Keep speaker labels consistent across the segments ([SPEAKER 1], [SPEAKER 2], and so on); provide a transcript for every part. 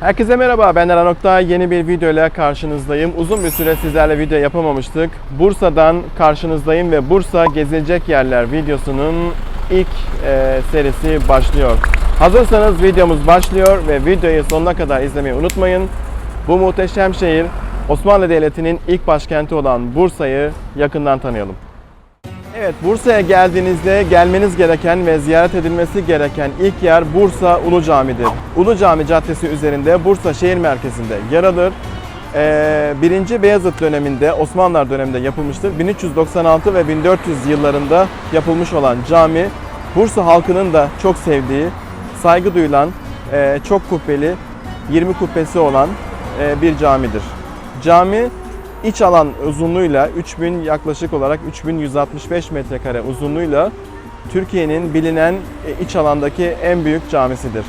[SPEAKER 1] Herkese merhaba, ben Eren Oktay. Yeni bir video ile karşınızdayım. Uzun bir süre sizlerle video yapamamıştık. Bursa'dan karşınızdayım ve Bursa gezilecek yerler videosunun ilk e, serisi başlıyor. Hazırsanız videomuz başlıyor ve videoyu sonuna kadar izlemeyi unutmayın. Bu muhteşem şehir Osmanlı Devleti'nin ilk başkenti olan Bursa'yı yakından tanıyalım. Evet, Bursa'ya geldiğinizde gelmeniz gereken ve ziyaret edilmesi gereken ilk yer Bursa Ulu Cami'dir. Ulu Cami Caddesi üzerinde Bursa şehir merkezinde yer alır. Ee, 1. Beyazıt döneminde, Osmanlılar döneminde yapılmıştır. 1396 ve 1400 yıllarında yapılmış olan cami, Bursa halkının da çok sevdiği, saygı duyulan, e, çok kubbeli, 20 kubbesi olan e, bir camidir. Cami iç alan uzunluğuyla 3000 yaklaşık olarak 3165 metrekare uzunluğuyla Türkiye'nin bilinen e, iç alandaki en büyük camisidir.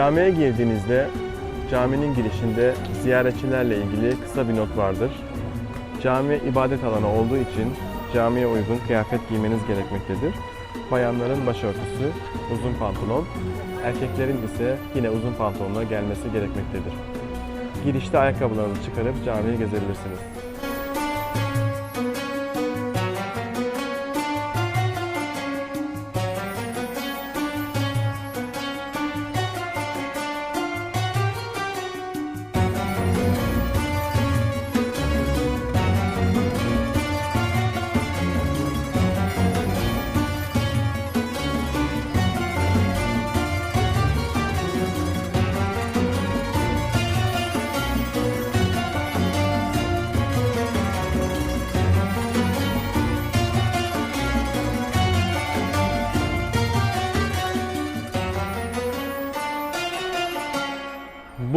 [SPEAKER 1] Camiye girdiğinizde caminin girişinde ziyaretçilerle ilgili kısa bir not vardır. Cami ibadet alanı olduğu için camiye uygun kıyafet giymeniz gerekmektedir. Bayanların başörtüsü, uzun pantolon, erkeklerin ise yine uzun pantolonla gelmesi gerekmektedir. Girişte ayakkabılarınızı çıkarıp camiyi gezebilirsiniz.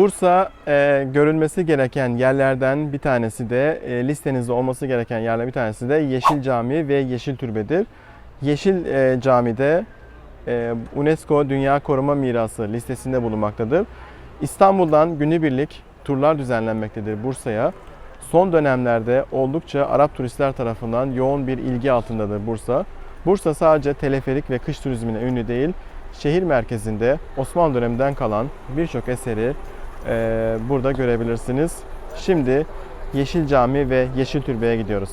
[SPEAKER 1] Bursa e, görülmesi gereken yerlerden bir tanesi de e, listenizde olması gereken yerler bir tanesi de Yeşil Cami ve Yeşil Türbedir. Yeşil e, Cami'de e, UNESCO Dünya Koruma Mirası listesinde bulunmaktadır. İstanbul'dan günübirlik turlar düzenlenmektedir Bursa'ya. Son dönemlerde oldukça Arap turistler tarafından yoğun bir ilgi altındadır Bursa. Bursa sadece teleferik ve kış turizmine ünlü değil, şehir merkezinde Osmanlı döneminden kalan birçok eseri burada görebilirsiniz. Şimdi Yeşil Cami ve Yeşil Türbe'ye gidiyoruz.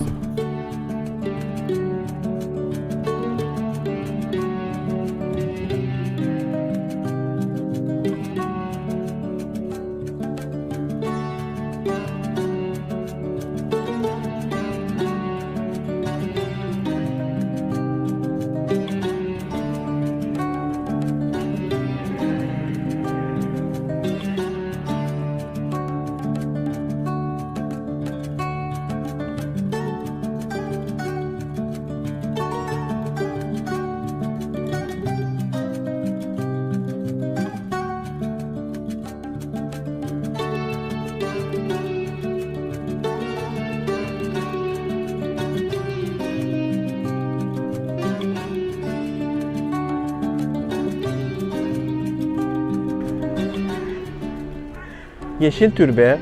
[SPEAKER 1] Yeşil Türbe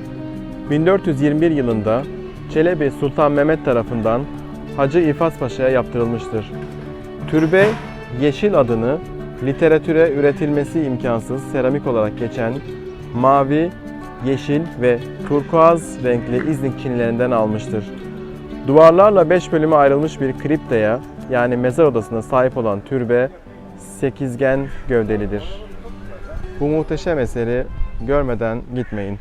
[SPEAKER 1] 1421 yılında Çelebi Sultan Mehmet tarafından Hacı İfas Paşa'ya yaptırılmıştır. Türbe yeşil adını literatüre üretilmesi imkansız seramik olarak geçen mavi, yeşil ve turkuaz renkli İznik çinilerinden almıştır. Duvarlarla 5 bölüme ayrılmış bir kriptaya yani mezar odasına sahip olan türbe sekizgen gövdelidir. Bu muhteşem eseri görmeden gitmeyin.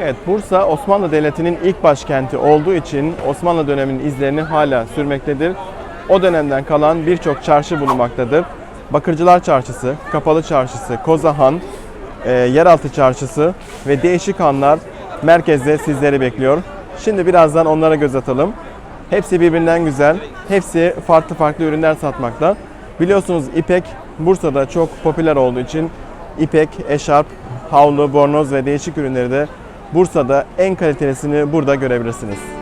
[SPEAKER 1] Evet, Bursa Osmanlı Devleti'nin ilk başkenti olduğu için Osmanlı döneminin izlerini hala sürmektedir. O dönemden kalan birçok çarşı bulunmaktadır. Bakırcılar Çarşısı, Kapalı Çarşısı, Kozahan, e, Yeraltı Çarşısı ve değişik hanlar merkezde sizleri bekliyor. Şimdi birazdan onlara göz atalım. Hepsi birbirinden güzel. Hepsi farklı farklı ürünler satmakta. Biliyorsunuz ipek Bursa'da çok popüler olduğu için ipek, eşarp, havlu, bornoz ve değişik ürünleri de Bursa'da en kalitelisini burada görebilirsiniz.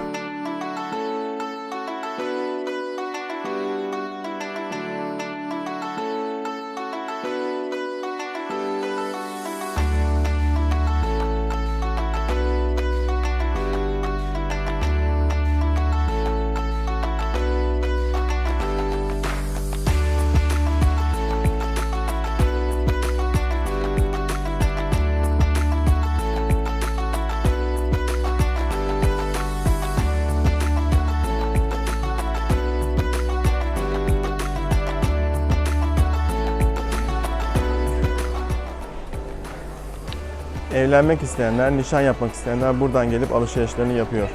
[SPEAKER 1] Evlenmek isteyenler, nişan yapmak isteyenler buradan gelip alışverişlerini yapıyor.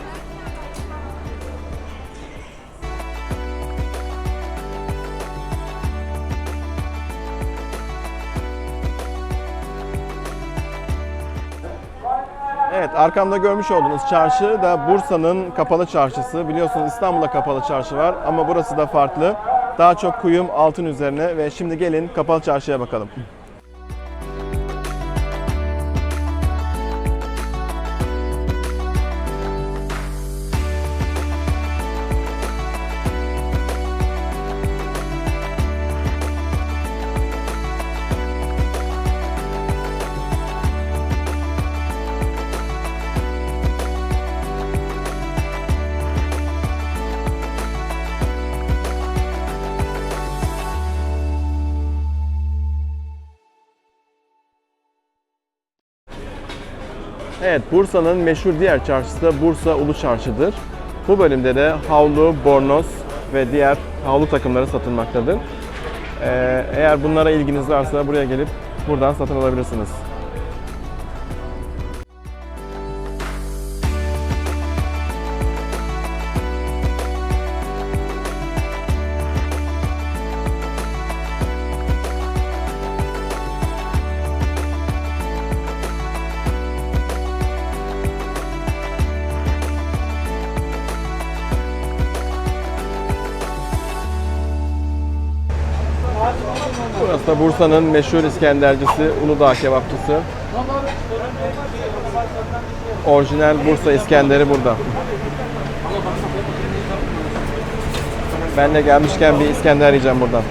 [SPEAKER 1] Evet, arkamda görmüş olduğunuz çarşı da Bursa'nın kapalı çarşısı. Biliyorsunuz İstanbul'da kapalı çarşı var ama burası da farklı. Daha çok kuyum altın üzerine ve şimdi gelin kapalı çarşıya bakalım. Evet, Bursa'nın meşhur diğer çarşısı da Bursa Ulu Çarşı'dır. Bu bölümde de havlu, bornoz ve diğer havlu takımları satılmaktadır. Ee, eğer bunlara ilginiz varsa buraya gelip buradan satın alabilirsiniz. Burası da Bursa'nın meşhur İskendercisi, Uludağ kebapçısı. Orijinal Bursa İskenderi burada. Ben de gelmişken bir İskender yiyeceğim buradan.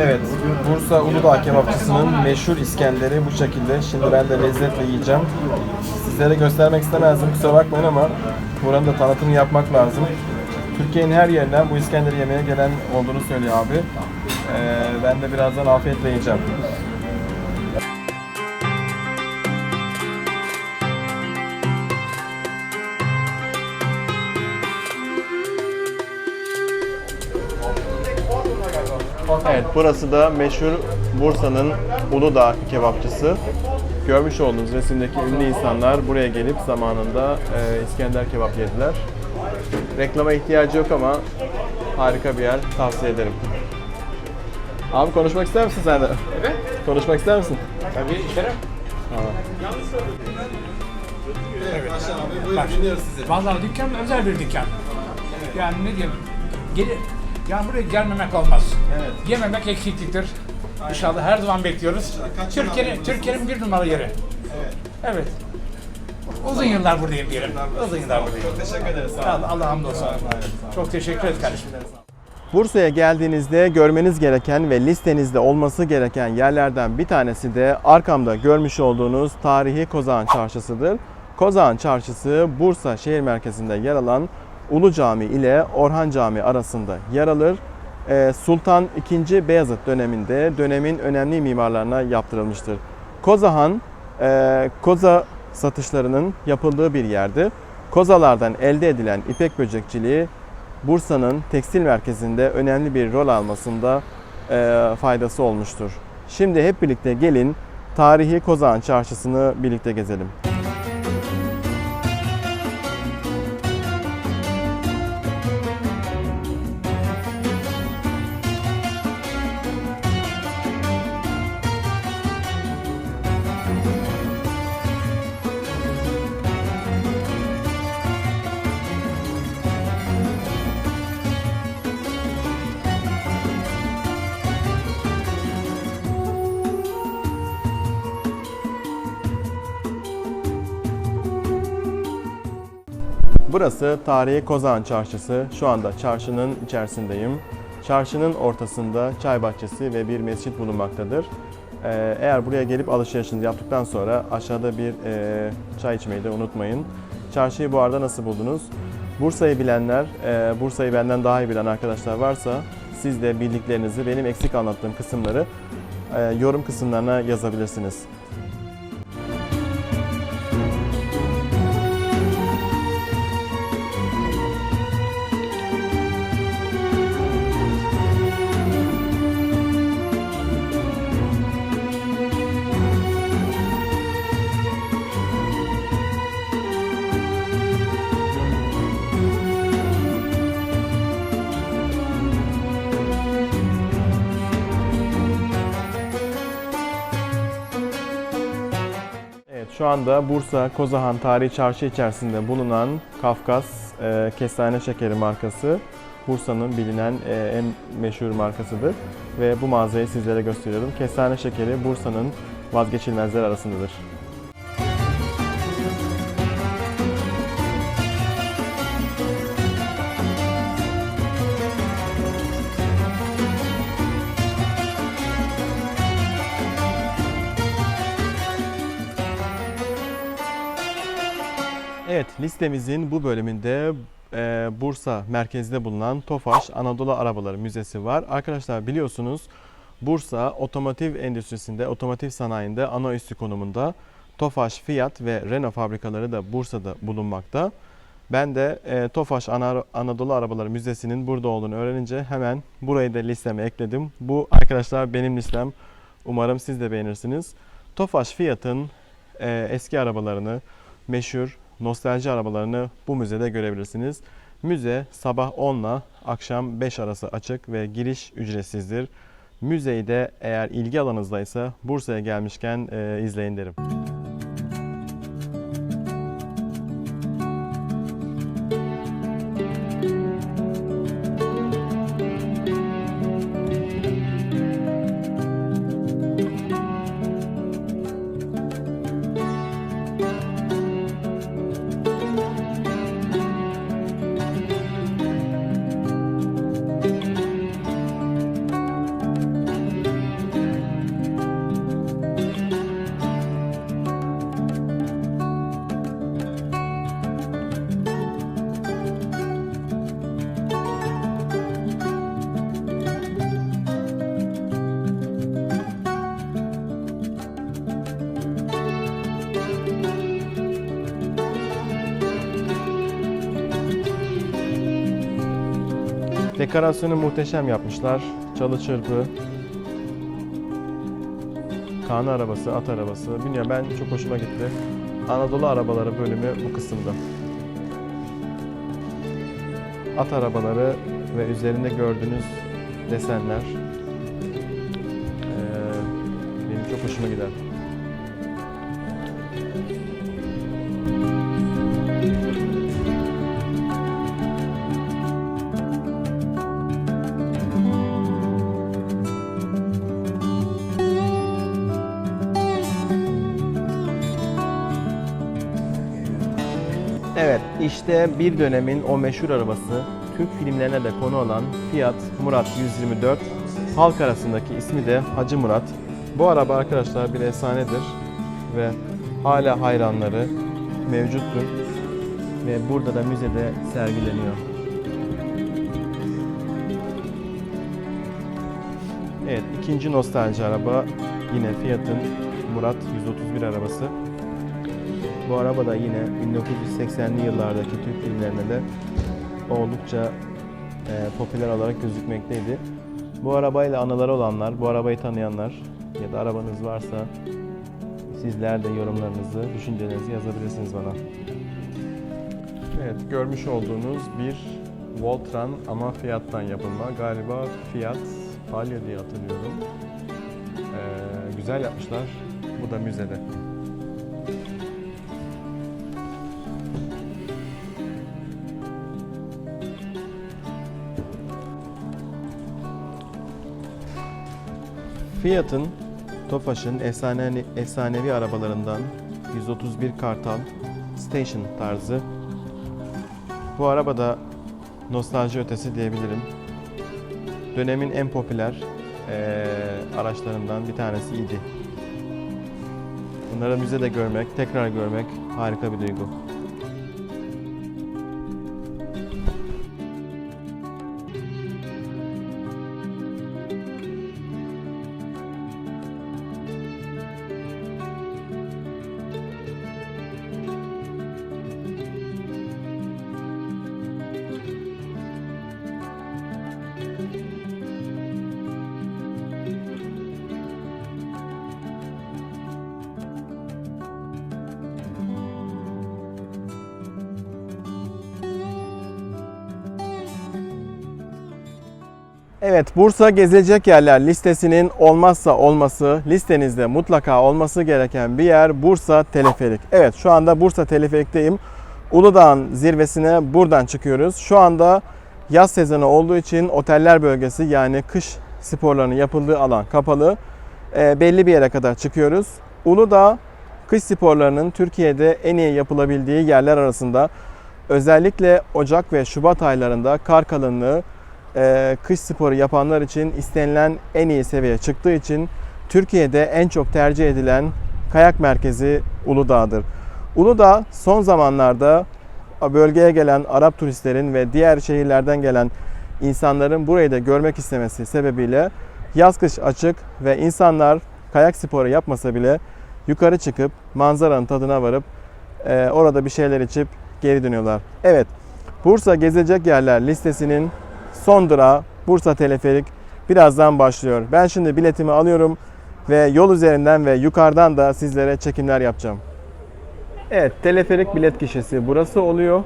[SPEAKER 1] Evet, Bursa Uludağ kebapçısının meşhur İskender'i bu şekilde. Şimdi ben de lezzetle yiyeceğim. Sizlere göstermek istemezdim, kusura bakmayın ama buranın da tanıtımını yapmak lazım. Türkiye'nin her yerinden bu İskender'i yemeye gelen olduğunu söylüyor abi. Ee, ben de birazdan afiyetle yiyeceğim. Evet, burası da meşhur Bursa'nın Uludağ kebapçısı. Görmüş olduğunuz resimdeki ünlü insanlar buraya gelip zamanında e, İskender kebap yediler. Reklama ihtiyacı yok ama harika bir yer, tavsiye ederim. Abi konuşmak ister misin sen de?
[SPEAKER 2] Evet.
[SPEAKER 1] Konuşmak ister misin?
[SPEAKER 2] Tabii şeref.
[SPEAKER 1] Buyurun dinliyoruz sizi.
[SPEAKER 2] Vallahi dükkan özel bir dükkan. Yani ne diyeyim? Gel, yani buraya gelmemek olmaz.
[SPEAKER 1] Evet.
[SPEAKER 2] Yememek eksikliktir. İnşallah her zaman bekliyoruz. Türkiye'nin Türkiye'nin bir numara yeri. Evet. Uzun yıllar buradayım diyelim. Uzun yıllar buradayım.
[SPEAKER 1] Teşekkür ederiz.
[SPEAKER 2] Allah, Allah hamdolsun. Çok teşekkür ederim kardeşim.
[SPEAKER 1] Bursa'ya geldiğinizde görmeniz gereken ve listenizde olması gereken yerlerden bir tanesi de arkamda görmüş olduğunuz tarihi Kozağan Çarşısı'dır. Kozağan Çarşısı Bursa şehir merkezinde yer alan Ulu Cami ile Orhan Cami arasında yer alır. Ee, Sultan II. Beyazıt döneminde dönemin önemli mimarlarına yaptırılmıştır. Kozahan, e, koza satışlarının yapıldığı bir yerdi. Kozalardan elde edilen ipek böcekçiliği Bursa'nın tekstil merkezinde önemli bir rol almasında e, faydası olmuştur. Şimdi hep birlikte gelin tarihi Kozağan Çarşısı'nı birlikte gezelim. Burası tarihi Kozağan Çarşısı. Şu anda çarşının içerisindeyim. Çarşının ortasında çay bahçesi ve bir mescit bulunmaktadır. Ee, Eğer buraya gelip alışverişinizi yaptıktan sonra aşağıda bir e, çay içmeyi de unutmayın. Çarşıyı bu arada nasıl buldunuz? Bursa'yı bilenler, e, Bursa'yı benden daha iyi bilen arkadaşlar varsa siz de bildiklerinizi benim eksik anlattığım kısımları e, yorum kısımlarına yazabilirsiniz. Evet, şu anda Bursa Kozahan Tarihi Çarşı içerisinde bulunan Kafkas e, Kestane Şekeri markası Bursa'nın bilinen e, en meşhur markasıdır ve bu mağazayı sizlere gösteriyorum. Kestane şekeri Bursa'nın vazgeçilmezler arasındadır. Listemizin bu bölümünde e, Bursa merkezde bulunan Tofaş Anadolu Arabaları Müzesi var. Arkadaşlar biliyorsunuz Bursa otomotiv endüstrisinde, otomotiv sanayinde ana üssü konumunda. Tofaş, Fiat ve Renault fabrikaları da Bursa'da bulunmakta. Ben de e, Tofaş Ana- Anadolu Arabaları Müzesi'nin burada olduğunu öğrenince hemen burayı da listeme ekledim. Bu arkadaşlar benim listem. Umarım siz de beğenirsiniz. Tofaş Fiat'ın e, eski arabalarını, meşhur nostalji arabalarını bu müzede görebilirsiniz. Müze sabah 10 ile akşam 5 arası açık ve giriş ücretsizdir. Müzeyi de eğer ilgi alanınızdaysa Bursa'ya gelmişken e, izleyin derim. Dekorasyonu muhteşem yapmışlar. Çalı çırpı, Kaan arabası, at arabası. Bilmiyorum ben çok hoşuma gitti. Anadolu arabaları bölümü bu kısımda. At arabaları ve üzerinde gördüğünüz desenler eee, benim çok hoşuma gider. İşte bir dönemin o meşhur arabası, Türk filmlerine de konu olan Fiat Murat 124, halk arasındaki ismi de Hacı Murat. Bu araba arkadaşlar bir efsanedir ve hala hayranları mevcuttur ve burada da müzede sergileniyor. Evet, ikinci nostalji araba yine Fiat'ın Murat 131 arabası. Bu araba da yine 1980'li yıllardaki Türk filmlerine de oldukça e, popüler olarak gözükmekteydi. Bu arabayla anıları olanlar, bu arabayı tanıyanlar ya da arabanız varsa sizler de yorumlarınızı, düşüncelerinizi yazabilirsiniz bana. Evet, görmüş olduğunuz bir Voltran ama Fiat'tan yapılma. Galiba Fiat Palio diye hatırlıyorum. Ee, güzel yapmışlar. Bu da müzede. Fiat'ın Tofaş'ın efsane, efsanevi arabalarından 131 Kartal Station tarzı. Bu araba da nostalji ötesi diyebilirim. Dönemin en popüler eee, araçlarından bir tanesiydi. Bunları müzede görmek, tekrar görmek harika bir duygu. Evet, Bursa gezilecek yerler listesinin olmazsa olması, listenizde mutlaka olması gereken bir yer Bursa Teleferik. Evet, şu anda Bursa Teleferik'teyim. Uludağ'ın zirvesine buradan çıkıyoruz. Şu anda yaz sezonu olduğu için oteller bölgesi yani kış sporlarının yapıldığı alan kapalı. Ee, belli bir yere kadar çıkıyoruz. Uludağ kış sporlarının Türkiye'de en iyi yapılabildiği yerler arasında. Özellikle Ocak ve Şubat aylarında kar kalınlığı e, kış sporu yapanlar için istenilen en iyi seviyeye çıktığı için Türkiye'de en çok tercih edilen kayak merkezi Uludağ'dır. Uludağ son zamanlarda bölgeye gelen Arap turistlerin ve diğer şehirlerden gelen insanların burayı da görmek istemesi sebebiyle yaz kış açık ve insanlar kayak sporu yapmasa bile yukarı çıkıp manzaranın tadına varıp e, orada bir şeyler içip geri dönüyorlar. Evet, Bursa gezilecek yerler listesinin son durağı Bursa Teleferik birazdan başlıyor. Ben şimdi biletimi alıyorum ve yol üzerinden ve yukarıdan da sizlere çekimler yapacağım. Evet, teleferik bilet kişisi burası oluyor.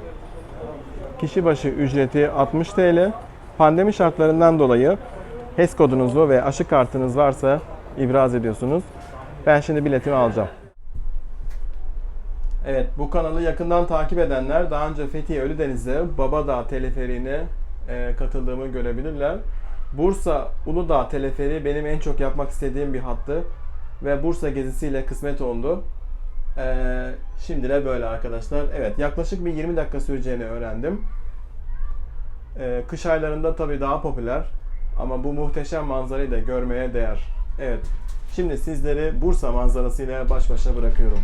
[SPEAKER 1] Kişi başı ücreti 60 TL. Pandemi şartlarından dolayı HES kodunuzu ve aşı kartınız varsa ibraz ediyorsunuz. Ben şimdi biletimi alacağım. Evet, bu kanalı yakından takip edenler daha önce Fethiye Ölüdeniz'de Babadağ teleferiğine e, katıldığımı görebilirler. Bursa Uludağ teleferiği benim en çok yapmak istediğim bir hattı ve Bursa gezisiyle kısmet oldu. E, şimdi de böyle arkadaşlar. Evet, yaklaşık bir 20 dakika süreceğini öğrendim. E, kış aylarında tabii daha popüler ama bu muhteşem manzarayı da görmeye değer. Evet, şimdi sizleri Bursa manzarasıyla baş başa bırakıyorum.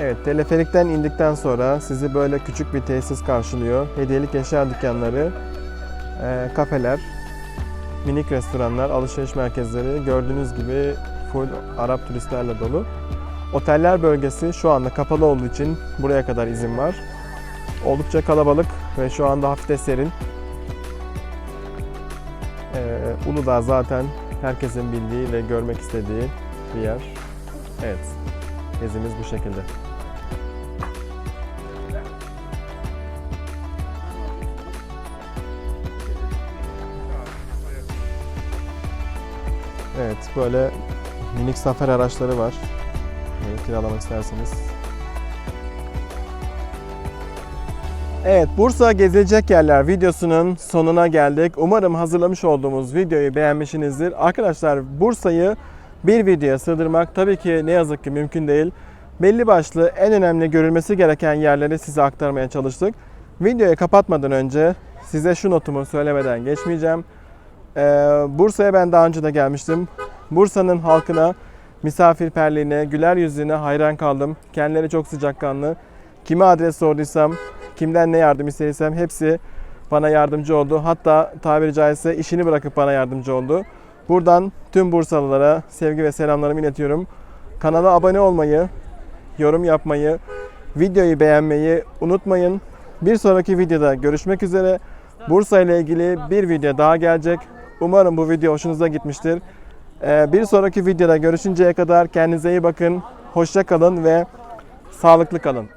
[SPEAKER 1] Evet, teleferikten indikten sonra sizi böyle küçük bir tesis karşılıyor. Hediyelik eşya dükkanları, e, kafeler, minik restoranlar, alışveriş merkezleri gördüğünüz gibi full Arap turistlerle dolu. Oteller bölgesi şu anda kapalı olduğu için buraya kadar izin var. Oldukça kalabalık ve şu anda hafif de serin. Ee, Uludağ zaten herkesin bildiği ve görmek istediği bir yer. Evet, gezimiz bu şekilde. Evet böyle minik zafer araçları var. Böyle kiralamak isterseniz. Evet Bursa gezilecek yerler videosunun sonuna geldik. Umarım hazırlamış olduğumuz videoyu beğenmişsinizdir. Arkadaşlar Bursa'yı bir videoya sığdırmak tabii ki ne yazık ki mümkün değil. Belli başlı en önemli görülmesi gereken yerleri size aktarmaya çalıştık. Videoyu kapatmadan önce size şu notumu söylemeden geçmeyeceğim. Ee, Bursa'ya ben daha önce de gelmiştim. Bursa'nın halkına, misafirperliğine, güler yüzüne hayran kaldım. Kendileri çok sıcakkanlı. Kime adres sorduysam, kimden ne yardım istediysem hepsi bana yardımcı oldu. Hatta tabiri caizse işini bırakıp bana yardımcı oldu. Buradan tüm Bursalılara sevgi ve selamlarımı iletiyorum. Kanala abone olmayı, yorum yapmayı, videoyu beğenmeyi unutmayın. Bir sonraki videoda görüşmek üzere. Bursa ile ilgili bir video daha gelecek. Umarım bu video hoşunuza gitmiştir. Ee, Bir sonraki videoda görüşünceye kadar kendinize iyi bakın. Hoşça kalın ve sağlıklı kalın.